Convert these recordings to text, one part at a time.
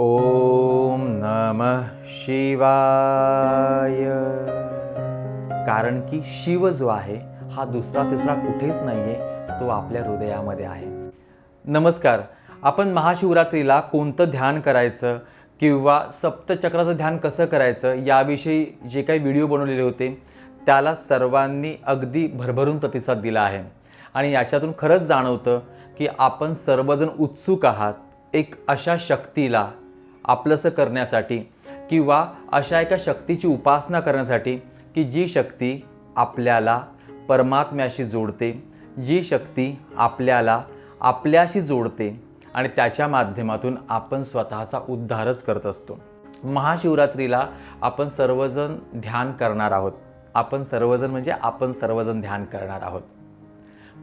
ओम नम शिवाय. कारण की शिव जो आहे हा दुसरा तिसरा कुठेच नाहीये तो आपल्या हृदयामध्ये आहे. नमस्कार. आपण महाशिवरात्रीला कोणतं ध्यान करायचं किंवा सप्तचक्राचं ध्यान कसं करायचं याविषयी जे काही व्हिडिओ बनवलेले होते त्याला सर्वांनी अगदी भरभरून प्रतिसाद दिला आहे. आणि याच्यातून खरंच जाणवतं की आपण सर्वजण उत्सुक आहात एक अशा शक्तीला आपलंसं करण्यासाठी किंवा अशा एका शक्तीची उपासना करण्यासाठी की जी शक्ती आपल्याला परमात्म्याशी जोडते जी शक्ती आपल्याला आपल्याशी जोडते आणि त्याच्या माध्यमातून आपण स्वतःचा उद्धारच करत असतो. महाशिवरात्रीला आपण सर्वजण ध्यान करणार आहोत. आपण सर्वजण म्हणजे आपण सर्वजण ध्यान करणार आहोत.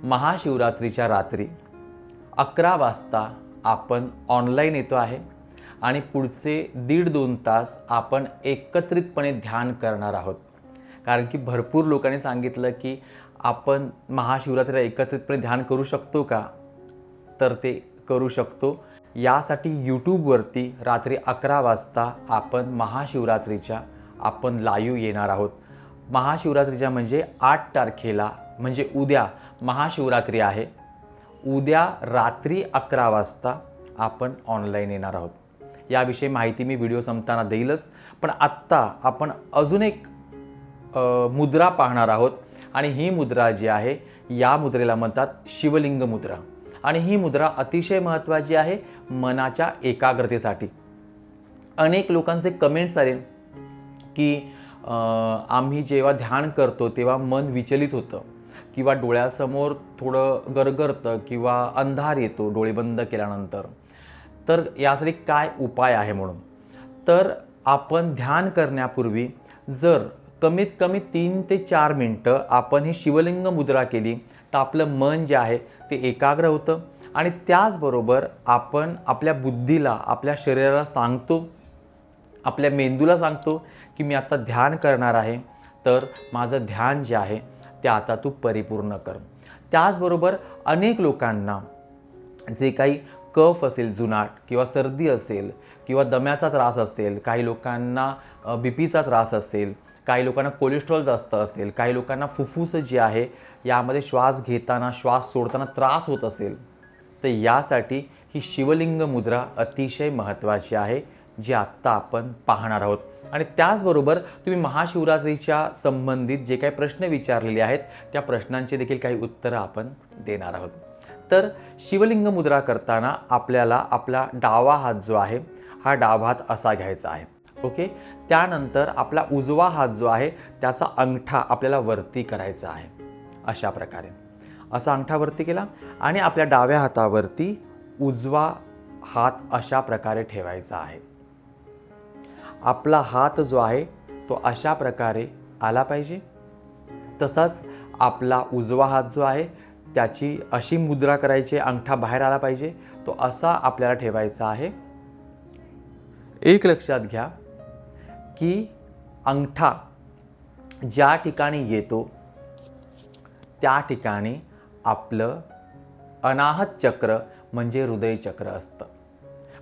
महाशिवरात्रीच्या रात्री अकरा वाजता आपण ऑनलाईन येतो आहे. आणि पुढचे दीड दोन तास आपण एकत्रितपणे ध्यान करणार आहोत. कारण की भरपूर लोकांनी सांगितलं की आपण महाशिवरात्रीला एकत्रितपणे ध्यान करू शकतो का? तर ते करू शकतो. यासाठी यूट्यूबवरती रात्री अकरा वाजता आपण महाशिवरात्रीच्या आपण लाईव्ह येणार आहोत. महाशिवरात्रीच्या म्हणजे आठ तारखेला म्हणजे उद्या महाशिवरात्री आहे. उद्या रात्री अकरा वाजता आपण ऑनलाईन येणार आहोत. याविषयी माहिती मी व्हिडिओ संपताना देईलच. पण आत्ता आपण अजून एक मुद्रा पाहणार आहोत आणि ही मुद्रा जी आहे या मुद्रेला म्हणतात शिवलिंग मुद्रा. आणि ही मुद्रा अतिशय महत्त्वाची आहे मनाच्या एकाग्रतेसाठी. अनेक लोकांचे कमेंट्स आले की आम्ही जेव्हा ध्यान करतो तेव्हा मन विचलित होतं किंवा डोळ्यासमोर थोडं गरगरतं किंवा अंधार येतो डोळे बंद केल्यानंतर. तर यासाठी काय उपाय आहे म्हणून? तर आपण ध्यान करण्यापूर्वी जर कमीत कमी तीन ते चार मिनटं आपण ही शिवलिंग मुद्रा केली तर आपलं मन जे आहे ते एकाग्र होतं आणि त्याचबरोबर आपण आपल्या बुद्धीला आपल्या शरीराला सांगतो आपल्या मेंदूला सांगतो की मी आता ध्यान करणार आहे तर माझं ध्यान जे आहे ते आता तू परिपूर्ण कर. त्याचबरोबर अनेक लोकांना जे काही कफ असेल जुनाट किंवा सर्दी असेल किंवा दम्याचा त्रास असेल काही लोकांना बी पीचा त्रास असेल काही लोकांना कोलेस्ट्रॉल जास्त असेल काही लोकांना फुफ्फुस जे आहे यामध्ये श्वास घेताना श्वास सोडताना त्रास होत असेल तर यासाठी ही शिवलिंग मुद्रा अतिशय महत्त्वाची आहे जी आत्ता आपण पाहणार आहोत. आणि त्याचबरोबर तुम्ही महाशिवरात्रीच्या संबंधित जे काही प्रश्न विचारलेले आहेत त्या प्रश्नांची देखील काही उत्तरं आपण देणार आहोत. तर शिवलिंग मुद्रा करताना आपल्याला आपला डावा हात जो आहे हा डावा हात असा घ्यायचा आहे. ओके? त्यानंतर आपला उजवा हात जो आहे त्याचा अंगठा आपल्याला वरती करायचा आहे. अशा प्रकारे. असा अंगठा वरती केला आणि आपल्या डाव्या हातावरती उजवा हात अशा प्रकारे ठेवायचा आहे. आपला हात जो आहे तो अशा प्रकारे आला पाहिजे. तसाच आपला उजवा हात जो आहे त्याची अशी मुद्रा करायची अंगठा बाहेर आला पाहिजे तो असा आपल्याला ठेवायचा आहे. एक लक्षात घ्या की अंगठा ज्या ठिकाणी येतो त्या ठिकाणी आपलं अनाहत चक्र म्हणजे हृदयचक्र असतं.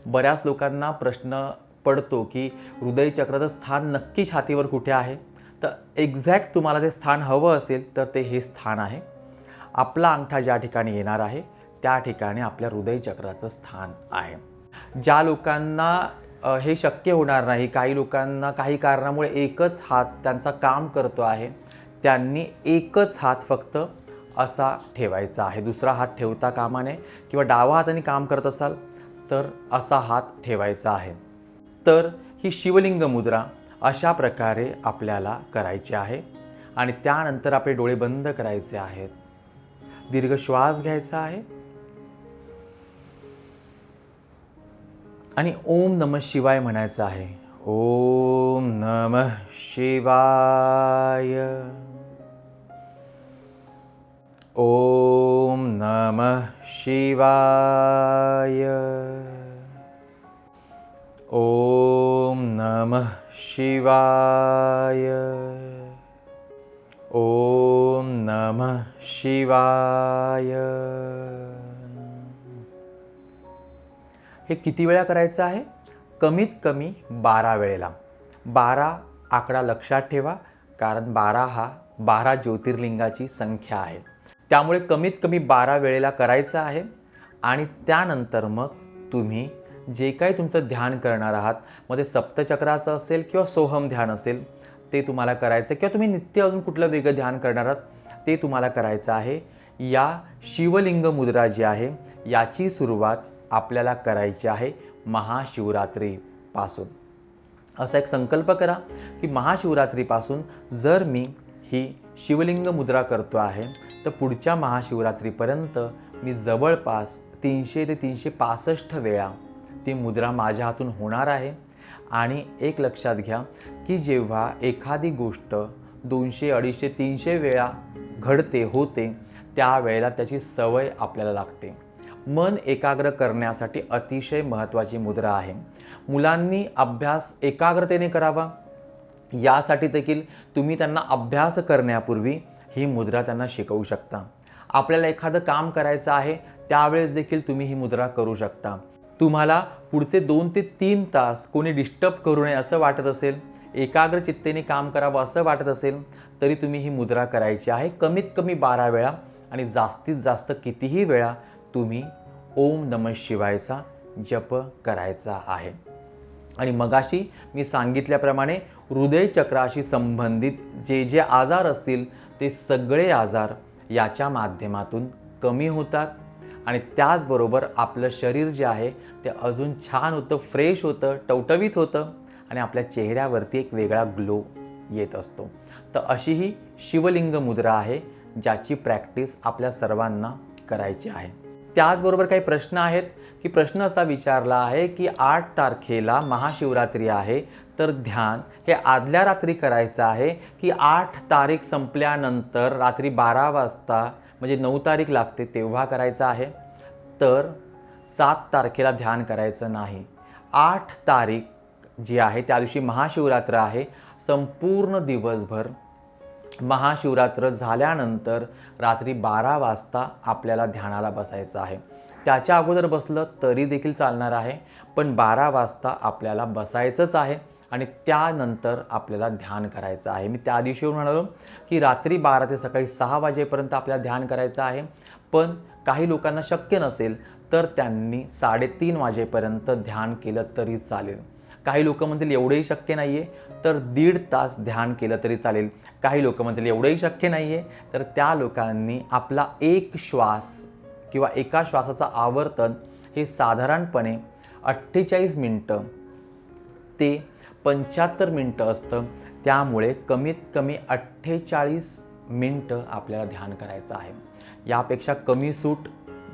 बऱ्याच लोकांना प्रश्न पडतो की हृदयचक्राचं स्थान नक्की छातीवर कुठे आहे? तर एक्झॅक्ट तुम्हाला ते स्थान हवं असेल तर ते हे स्थान आहे. आपला अंगठा ज्या ठिकाणी येणार आहे त्या ठिकाणी आपल्या हृदयचक्राचं स्थान आहे. ज्या लोकांना हे शक्य होणार नाही काही लोकांना काही कारणामुळे एकच हात त्यांचा काम करतो आहे त्यांनी एकच हात फक्त असा ठेवायचा आहे. दुसरा हात ठेवता कामा नये किंवा डावा हाताने काम करत असाल तर असा हात ठेवायचा आहे. तर ही शिवलिंग मुद्रा अशा प्रकारे आपल्याला करायची आहे आणि त्यानंतर आपले डोळे बंद करायचे आहेत. दीर्घ श्वास घ्यायचा आहे. आणि ओम नम शिवाय म्हणायचं आहे. ओम नम शिवाय. ओम नम शिवाय. ओम नम शिवाय. ओम नम शिवाय हे किती वेळा करायचं आहे? कमीत कमी बारा वेळेला. बारा आकडा लक्षात ठेवा कारण बारा हा बारा ज्योतिर्लिंगाची संख्या आहे. त्यामुळे कमीत कमी बारा वेळेला करायचं आहे आणि त्यानंतर मग तुम्ही जे काही तुमचं ध्यान करणार आहात मग ते सप्तचक्राचं असेल किंवा सोहम ध्यान असेल ते तुम्हाला करायचं आहे. किंवा तुम्ही नित्य अजून कुठलं वेगळं ध्यान करणार आहात ते तुम्हाला करायचं आहे. या शिवलिंग मुद्रा जी आहे याची सुरुवात आपल्याला करायची आहे महाशिवरात्रीपासून असा एक संकल्प करा की महाशिवरात्रीपासून जर मी ही शिवलिंग मुद्रा करतो आहे तर पुढच्या महाशिवरात्रीपर्यंत मी जवळपास तीनशे ते तीनशे पासष्ट वेळा ती मुद्रा माझ्या हातून होणार आहे. आणि एक लक्षात घ्या की जेव्हा एखादी गोष्ट दोनशे अडीचशे तीनशे वेळा घडते होते त्यावेळेला त्याची सवय आपल्याला लागते. मन एकाग्र करण्यासाठी अतिशय महत्त्वाची मुद्रा आहे. मुलांनी अभ्यास एकाग्रतेने करावा. यासाठी देखील तुम्ही त्यांना अभ्यास करण्यापूर्वी ही मुद्रा त्यांना शिकवू शकता. आपल्याला एखादं काम करायचं आहे त्यावेळेस देखील तुम्ही ही मुद्रा करू शकता. तुम्हाला पुढचे दोन ते तीन तास कोणी डिस्टर्ब करू नये असं वाटत असेल एकाग्र चित्तेने काम करावं असं वाटत असेल तरी तुम्ही ही मुद्रा करायची आहे कमीत कमी बारा वेळा आणि जास्तीत जास्त कितीही वेळा तुम्ही ओम नम शिवायचा जप करायचा आहे. आणि मगाशी मी सांगितल्याप्रमाणे हृदयचक्राशी संबंधित जे जे आजार असतील ते सगळे आजार याच्या माध्यमातून कमी होतात. आणि त्याचबरोबर आपलं शरीर जे आहे ते अजून छान होतं फ्रेश होतं टवटवीत होतं आणि आपल्या चेहऱ्यावरती एक वेगळा ग्लो येत असतो. तर अशी ही शिवलिंग मुद्रा आहे ज्याची प्रॅक्टिस आपल्या सर्वांना करायची आहे. त्याचबरोबर काही प्रश्न आहेत की प्रश्न असा विचारला आहे की आठ तारखेला महाशिवरात्री आहे तर ध्यान हे आदल्या रात्री करायचं आहे की आठ तारीख संपल्यानंतर रात्री बारा वाजता म्हणजे नऊ तारीख लागते तेव्हा करायचं आहे. तर सात तारखेला ध्यान करायचं नाही. आठ तारीख जी आहे त्या दिवशी महाशिवरात्र आहे. संपूर्ण दिवसभर महाशिवरात्र झाल्यानंतर रात्री बारा वाजता आपल्याला ध्यानाला बसायचं आहे. त्याच्या अगोदर बसलं तरी देखील चालणार आहे पण बारा वाजता आपल्याला बसायचंच आहे आणि त्यानंतर आपल्याला ध्यान करायचं आहे. मी त्या दिवशी म्हणालो की रात्री बारा ते सकाळी सहा वाजेपर्यंत आपल्याला ध्यान करायचं आहे पण काही लोकांना शक्य नसेल तर त्यांनी साडेतीन वाजेपर्यंत ध्यान केलं तरी चालेल. काही लोक म्हणतील एवढंही शक्य नाही आहे तर दीड तास ध्यान केलं तरी चालेल. काही लोक म्हणतील एवढंही शक्य नाही आहे तर त्या लोकांनी आपला एक श्वास किंवा एका श्वासाचं आवर्तन हे साधारणपणे अठ्ठेचाळीस मिनटं ते पंच्याहत्तर मिनटं असतं. त्यामुळे कमीत कमी अठ्ठेचाळीस मिनटं आपल्याला ध्यान करायचं आहे. यापेक्षा कमी सूट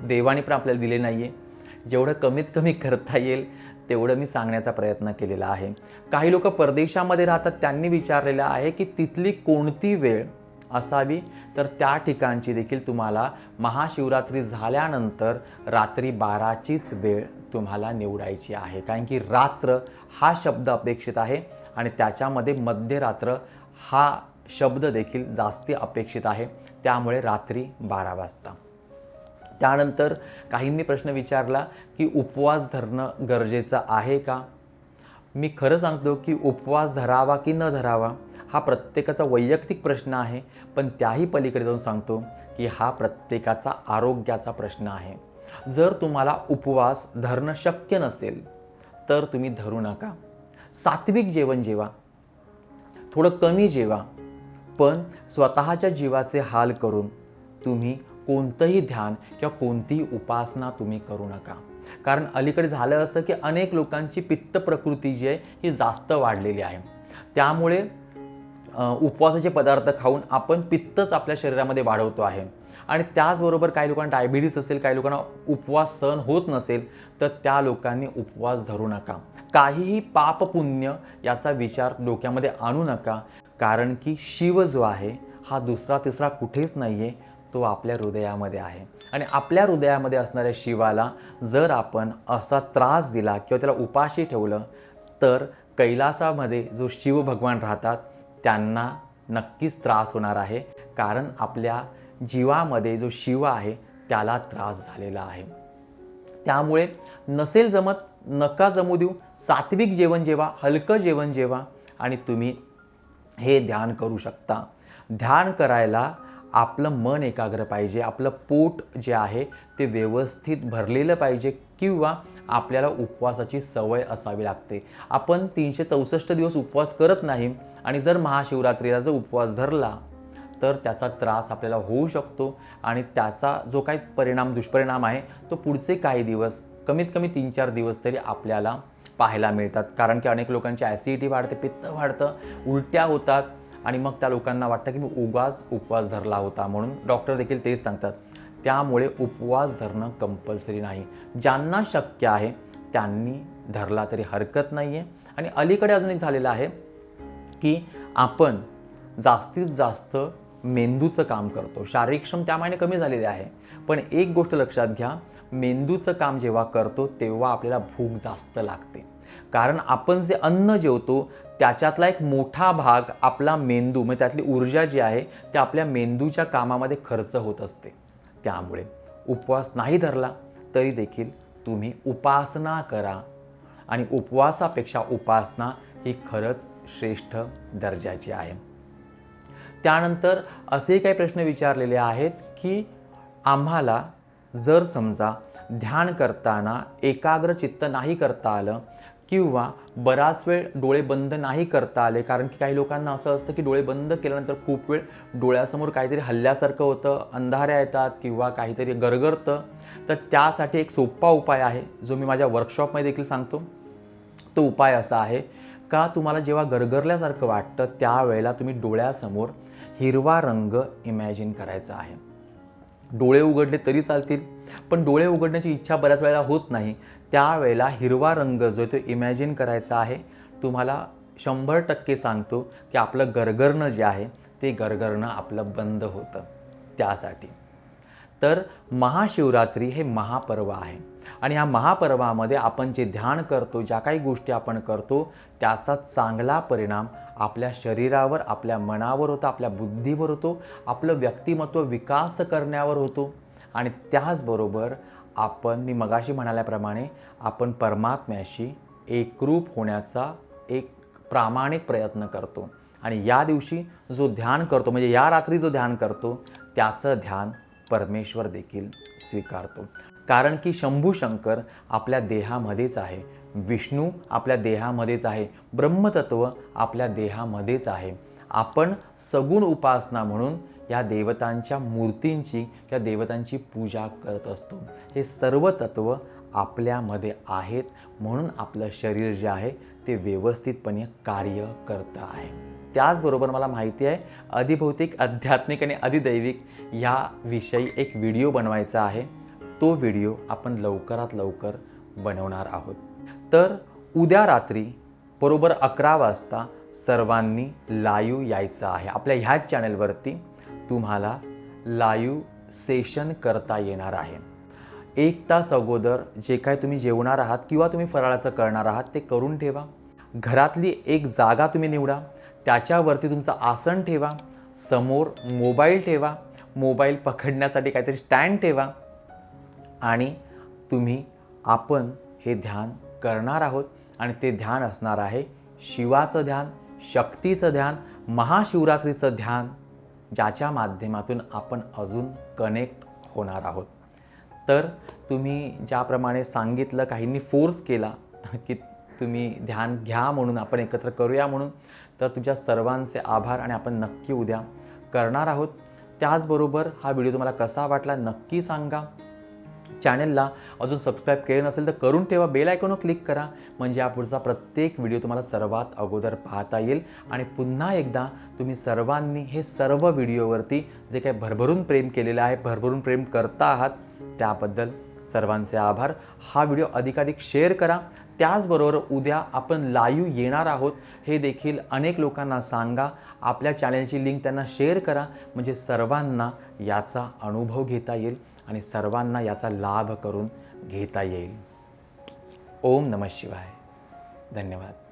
देवाने पण आपल्याला दिले नाही आहे जेवढं कमीत कमी करता येईल तेवढं मी सांगण्याचा प्रयत्न केलेला आहे. काही लोक परदेशामध्ये राहतात त्यांनी विचारलेलं आहे की तिथली कोणती वेळ असावी? तर त्या ठिकाणची देखील तुम्हाला महाशिवरात्री झाल्यानंतर रात्री बाराचीच वेळ तुम्हाला निवडायची आहे. कारण की रात्र हा शब्द अपेक्षित आहे आणि त्याच्यामध्ये मध्यरात्र हा शब्द देखील जास्ती अपेक्षित आहे. त्यामुळे रात्री बारा वाजता. त्यानंतर काहींनी प्रश्न विचारला की उपवास धरणं गरजेचं आहे का? मी खरं सांगतो की उपवास धरावा की न धरावा हा प्रत्येकाचा वैयक्तिक प्रश्न आहे पण त्याही पलीकडे जाऊन सांगतो की हा प्रत्येकाचा आरोग्याचा प्रश्न आहे. जर तुम्हाला उपवास धरणं शक्य नसेल तर तुम्ही धरू नका. सात्विक जेवण जेवा. थोडं कमी जेवा. पण स्वतःच्या जीवाचे हाल करून तुम्ही कोणतंही ध्यान किंवा कोणतीही उपासना तुम्ही करू नका. कारण अलीकडे झालं असं की अनेक लोकांची पित्त प्रकृती जी आहे ही जास्त वाढलेली आहे. त्यामुळे उपवासाचे पदार्थ खाऊन आपण पित्तच आपल्या शरीरामध्ये वाढवतो आहे. आणि त्याचबरोबर काही लोकांना डायबिटीज असेल काही लोकांना उपवास सहन होत नसेल तर त्या लोकांनी उपवास धरू नका. काहीही पाप पुण्य याचा विचार डोक्यामध्ये आणू नका. कारण की शिव जो आहे हा दुसरा तिसरा कुठेच नाही आहे तो आपल्या हृदयामध्ये आहे. आणि आपल्या हृदयामध्ये असणाऱ्या शिवाला जर आपण असा त्रास दिला किंवा त्याला उपाशी ठेवलं तर कैलासामध्ये जो शिव भगवान राहतात त्यांना नक्कीच त्रास होणार आहे. कारण आपल्या जीवामध्ये जो शिव आहे त्याला त्रास झालेला आहे. त्यामुळे नसेल जमत नका जमू देऊ. सात्विक जेवण जेवा हलकं जेवण जेवा आणि तुम्ही हे ध्यान करू शकता. ध्यान करायला आपलं मन एकाग्र पाहिजे आपलं पोट जे आहे ते व्यवस्थित भरलेलं पाहिजे किंवा आपल्याला उपवासाची सवय असावी लागते. आपण तीनशे चौसष्ट दिवस उपवास करत नाही आणि जर महाशिवरात्रीला जर उपवास धरला तर त्याचा त्रास आपल्याला होऊ शकतो आणि त्याचा जो काही परिणाम दुष्परिणाम आहे तो पुढचे काही दिवस कमीत कमी तीन चार दिवस तरी आपल्याला पाहायला मिळतात. कारण की अनेक लोकांची ॲसिडिटी वाढते पित्त वाढतं उलट्या होतात. आणि मग त्या लोकांना वाटतं की मी उगाच उपवास धरला होता म्हणून डॉक्टर देखील तेच सांगतात. त्यामुळे उपवास धरणं कंपल्सरी नाही. ज्यांना शक्य आहे त्यांनी धरला तरी हरकत नाही आहे आणि अलीकडे अजून एक झालेलं आहे की आपण जास्तीत जास्त मेंदूचं काम करतो. शारीरिक श्रम त्यामाने कमी झालेले आहे. पण एक गोष्ट लक्षात घ्या मेंदूचं काम जेव्हा करतो तेव्हा आपल्याला भूक जास्त लागते. कारण आपण जे अन्न जेवतो त्याच्यातला एक मोठा भाग आपला मेंदू म्हणजे त्यातली ऊर्जा जी आहे ते आपल्या मेंदूच्या कामामध्ये खर्च होत असते. त्यामुळे उपवास नाही धरला तरी देखील तुम्ही उपासना करा. आणि उपवासापेक्षा उपासना ही खरंच श्रेष्ठ दर्जाची आहे. त्यानंतर असे काही प्रश्न विचारलेले आहेत की आम्हाला जर समजा ध्यान करताना एकाग्र चित्त नाही करता आलं किंवा बराच वेळ डोळे बंद नाही करता आले. कारण की काही लोकांना असं असतं की डोळे बंद केल्यानंतर खूप वेळ डोळ्यासमोर काहीतरी हल्ल्यासारखं होतं अंधाऱ्या येतात किंवा काहीतरी गरगरतं. तर त्यासाठी एक सोपा उपाय आहे जो मी माझ्या वर्कशॉपमध्ये देखील सांगतो. तो उपाय असा आहे का तुम्हाला जेव्हा गरगरल्यासारखं वाटतं त्यावेळेला तुम्ही डोळ्यासमोर हिरवा रंग इमॅजिन करायचा आहे. डोळे उघडले तरी चालतील पण डोळे उघडण्याची इच्छा बऱ्याच वेळेला होत नाही. त्यावेळेला हिरवा रंग जो आहे तो इमॅजिन करायचा आहे. तुम्हाला शंभर टक्के सांगतो की आपलं गरगरणं जे आहे ते गरगरणं आपलं बंद होतं. त्यासाठी. तर महाशिवरात्री हे महापर्व आहे. आणि ह्या महापर्वामध्ये आपण जे ध्यान करतो ज्या काही गोष्टी आपण करतो त्याचा चांगला परिणाम आपल्या शरीरावर आपल्या मनावर होतो आपल्या बुद्धीवर होतो आपलं व्यक्तिमत्व विकास करण्यावर होतो. आणि त्याचबरोबर आपण मी मगाशी म्हणाल्याप्रमाणे आपण परमात्म्याशी एकरूप होण्याचा एक प्रामाणिक प्रयत्न करतो. आणि या दिवशी जो ध्यान करतो म्हणजे या रात्री जो ध्यान करतो त्याचं ध्यान परमेश्वर देखील स्वीकारतो. कारण की शंभू शंकर आपल्या देहामध्येच आहे. विष्णू आपल्या देहामध्येच आहे. ब्रह्मतत्व आपल्या देहामध्येच आहे. आपण सगुण उपासना म्हणून या देवतांच्या मूर्तींची किंवा देवतांची पूजा करत असतो. हे सर्व तत्व आपल्यामध्ये आहेत म्हणून आपलं शरीर जे आहे ते व्यवस्थितपणे कार्य करतं आहे. त्याचबरोबर मला माहिती आहे अधिभौतिक आध्यात्मिक आणि अधिदैविक या विषयी एक व्हिडिओ बनवायचा आहे. तो व्हिडिओ आपण लवकरात लवकर बनवणार आहोत. तर उद्या रात्री बरोबर अकरा वाजता सर्वांनी लाईव्ह यायचं आहे. आपल्या ह्याच चॅनलवरती तुम्हाला लाईव्ह सेशन करता येणार आहे. एक तास अगोदर जे काय तुम्ही जेवणार आहात किंवा तुम्ही फराळाचं करणार आहात ते करून ठेवा. घरातली एक जागा तुम्ही निवडा. त्याच्यावरती तुमचं आसन ठेवा. समोर मोबाईल ठेवा. मोबाईल पकडण्यासाठी काहीतरी स्टँड ठेवा. आणि तुम्ही आपण हे ध्यान करणार आहोत. आणि ते ध्यान असणार आहे शिवाचं ध्यान शक्तीचं ध्यान महाशिवरात्रीचं ध्यान. ज्याच्या माध्यमातून आपण अजून कनेक्ट होणार आहोत. तर तुम्ही ज्याप्रमाणे सांगितलं काहींनी फोर्स केला की तुम्ही ध्यान घ्या म्हणून आपण एकत्र करूया म्हणून तर तुमच्या सर्वांचे आभार आणि आपण नक्की उद्या करणार आहोत. त्याचबरोबर हा व्हिडिओ तुम्हाला कसा वाटला नक्की सांगा. चॅनलला अजून सबस्क्राईब केलं नसेल तर करून ठेवा. बेल आयकॉनवर क्लिक करा. म्हणजे यापुढचा प्रत्येक व्हिडिओ तुम्हाला सर्वात अगोदर पाहता येईल. आणि पुन्हा एकदा तुम्ही सर्वांनी हे सर्व व्हिडिओवरती जे काही भरभरून प्रेम केलेलं आहे भरभरून प्रेम करता आहात त्याबद्दल सर्वांचे आभार. हा व्हिडिओ अधिकाधिक शेअर करा. त्याचबरोबर उद्या आपण लाईव्ह येणार आहोत. हे देखील अनेक लोकांना सांगा. आपल्या चॅनलची लिंक त्यांना शेअर करा. म्हणजे सर्वांना याचा अनुभव घेता येईल. आणि सर्वांना याचा लाभ करून घेता येईल. ओम नमः शिवाय. धन्यवाद.